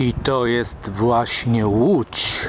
I to jest właśnie Łódź.